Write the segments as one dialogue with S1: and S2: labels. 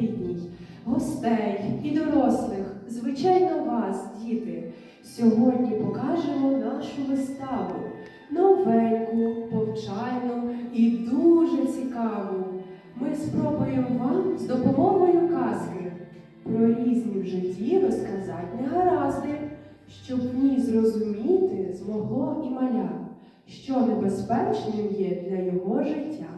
S1: рідній, гостей і дорослих, звичайно, вас, діти, сьогодні покажемо нашу виставу новеньку, повчальну і дуже цікаву. Ми спробуємо вам з допомогою казки про різні в житті розказати негаразди, щоб в ній зрозуміти змогло і маля, що небезпечним є для його життя.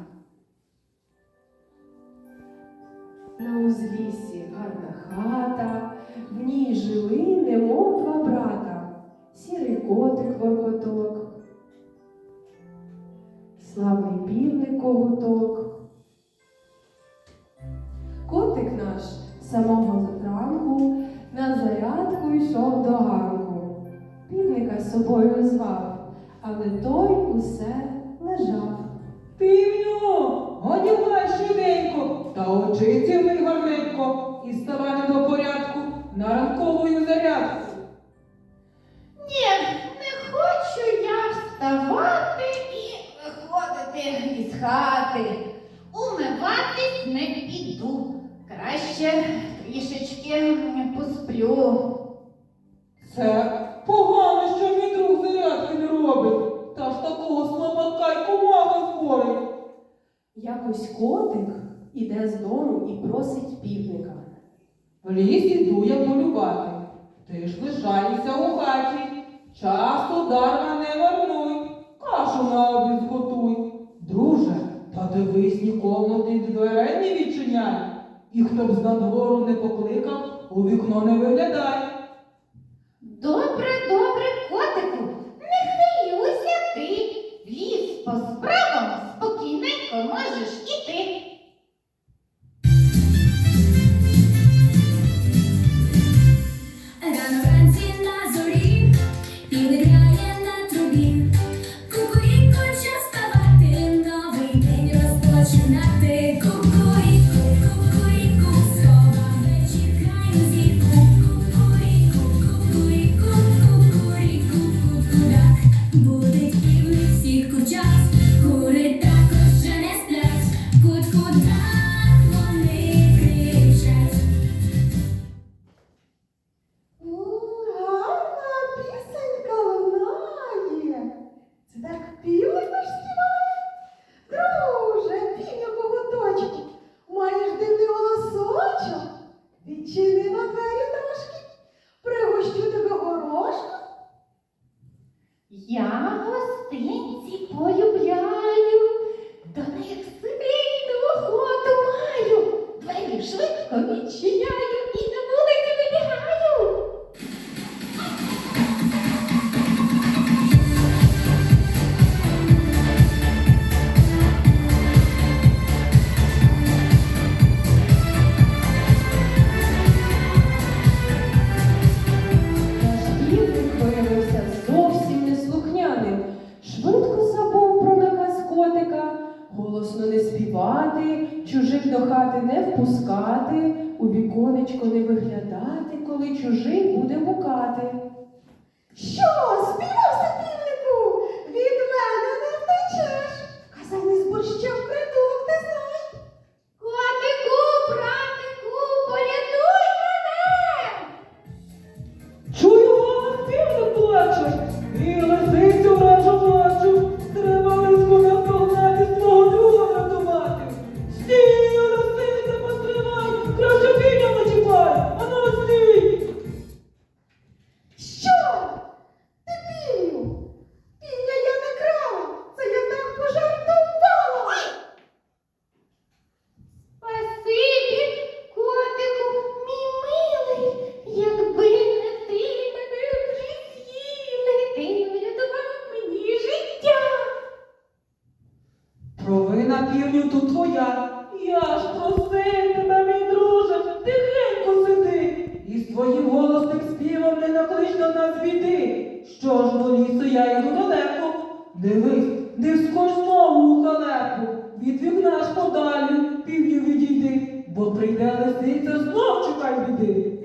S1: Узліссі гарна хата, в ній жили, немов два брата, сірий котик воркоток, славний півник когуток. Котик наш самого ранку на зарядку йшов до ганку. Півника з собою звав, але той усе лежав.
S2: Півню, швиденько та очиці мий гарненько і ставай до порядку на ранковою зарядку.
S3: Ні, не хочу я вставати і виходити із хати. Умиватись не піду. Краще трішечки посплю.
S2: Це погано, що мій друг зарядки не робить. Та ж такого слабака й комаха зборить.
S1: Якось котик іде з дому і просить півника.
S2: В ліс іду я полювати. Ти ж лишайся у хаті. Часто дарма не марнуй, кашу на обід зготуй. Друже, та дивись, нікому ти дверей не відчиняй. І хто б з надвору не покликав, у вікно не виглядай.
S4: Півник грає
S1: коли чужий буде гукати.
S5: Що, співався
S2: Тут твоя. Я ж просив тебе, мій друже, тихенько сиди. І з твоїм голосним співом не наклич до нас біди. Що ж до лісу я йду далеко. Дивись, не вскоч знову у халепу. Від вікна ж подалі півню відійди, бо прийде лисиця, знов чекай біди.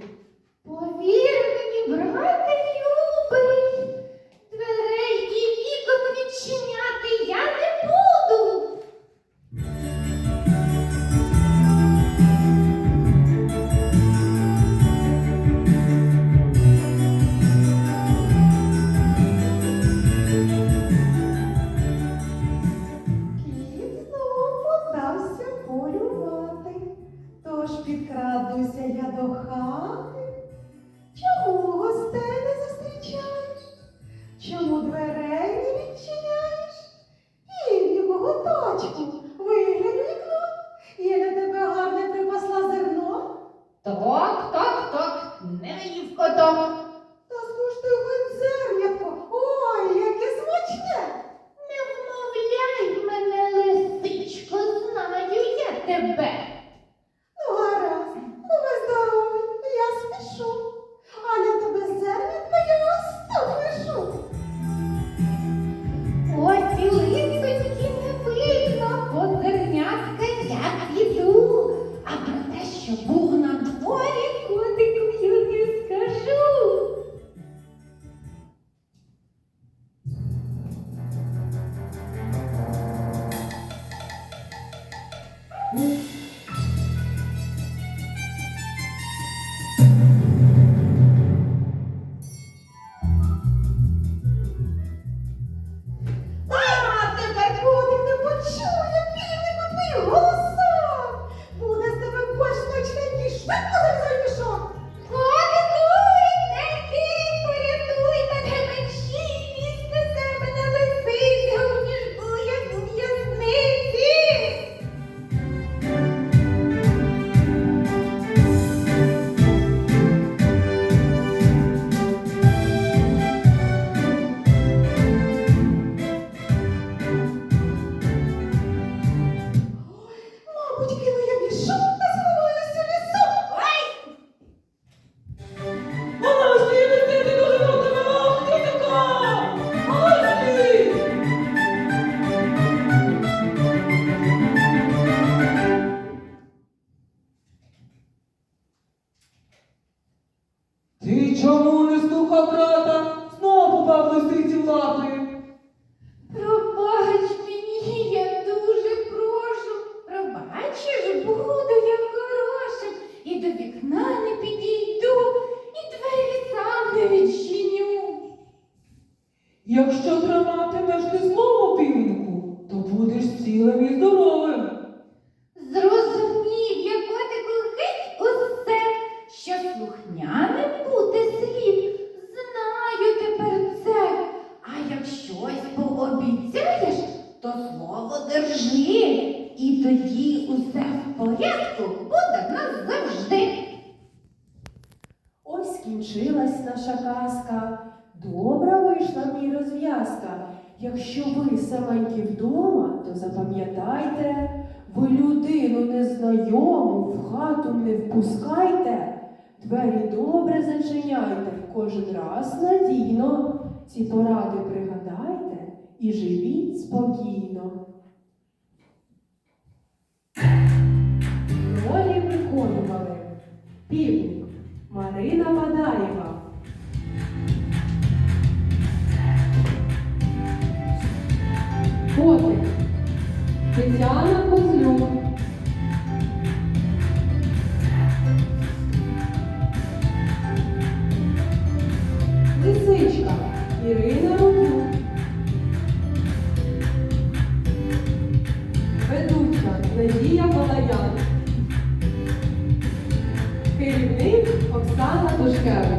S1: Скінчилась наша казка. Добра вийшла в ній розв'язка. Якщо ви саменькі вдома, то запам'ятайте, ви людину незнайому в хату не впускайте. Двері добре зачиняйте, кожен раз надійно. Ці поради пригадайте і живіть спокійно. Ролі виконували півник Марина Бадаєва. Котик Тетяна God.